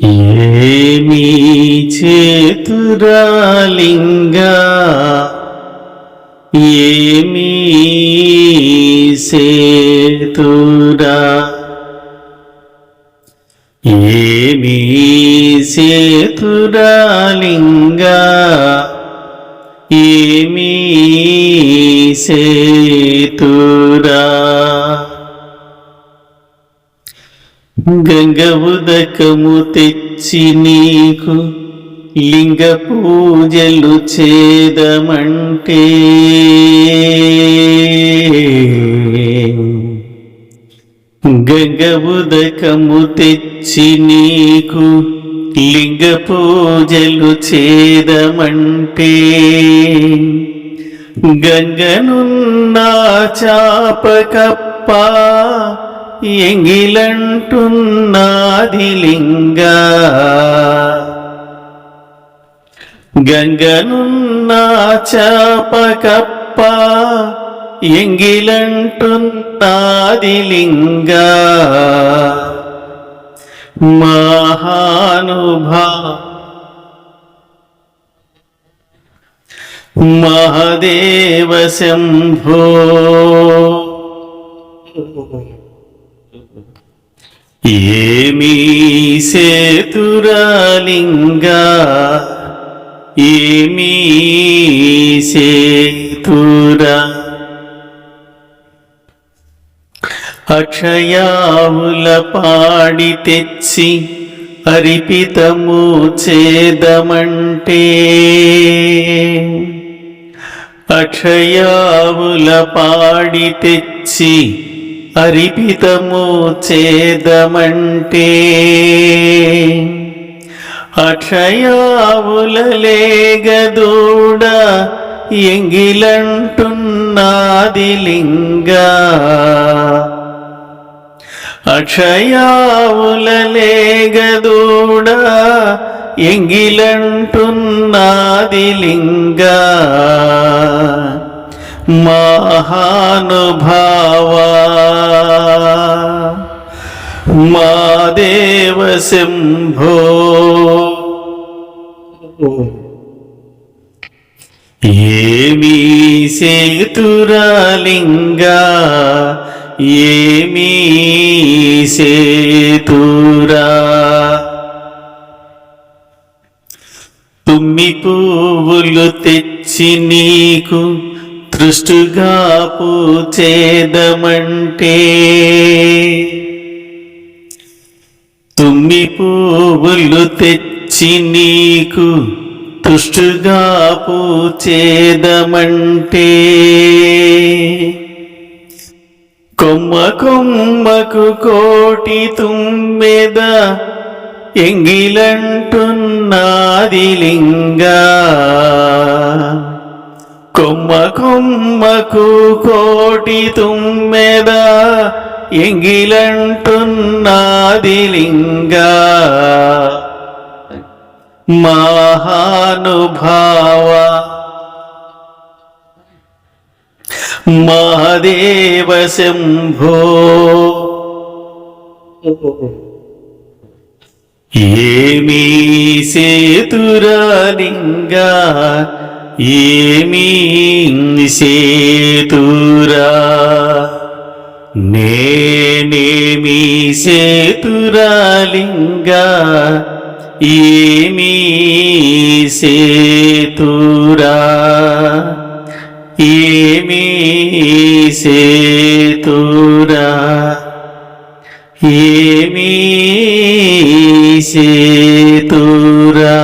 ఏమీ చేతురాలింగా? ఏమీ సేతురా ఏమీ సేతురాలింగా ఏమీ సేతురా గంగ ఉదకము తెచ్చి నీకు లింగ పూజలు చేదమంటే. గంగ ఉదకము తెచ్చి నీకు లింగ పూజలు చేదమంటే. గంగనున్నా చాపకప్ప ఎంగిలంటున్నాది లింగా గంగనున్నా చాపకప్ప ఎంగిలంటున్నాది లింగా మహానుభా మహదేవ శంభో ఏమీ సేతురాలింగా ఏమీ సేతురా? అక్షయావుల పాడి తెచ్చి అరిపితము చేదమంటే అక్షయావుల పాడి తెచ్చి అరిపితము చేదమంటే అక్షయావులలేగదూడ ఎంగిలంటున్నాది లింగా అక్షయావులలేగదూడ ఎంగిలంటున్నాది లింగా మహానుభావా మా దేవ శంభో. ఏమీ సేతురాలింగా ఏమీ సేతురా. తుమ్మి పువ్వులు తెచ్చి నీకు తృష్టుగా పూచేదమంటే తుమ్మి పువ్వులు తెచ్చి నీకు తుష్టుగా పూచేదమంటే. కొమ్మ కొమ్మకు కోటి తుమ్మెద ఎంగిలంటున్నాది లింగా కొమ్మ కొమ్మకు కోటి తుమ్మెద ఎంగిలంటున్నాది లింగ మహానుభావ. మహాదేవ శంభో. ఏమీ సేతురాలింగా ఏమీ సేతురా నేనేమి సేతురాలింగా ఏమీ సేతురా? ఏమీ సేతురా? ఏమీ సేతురా?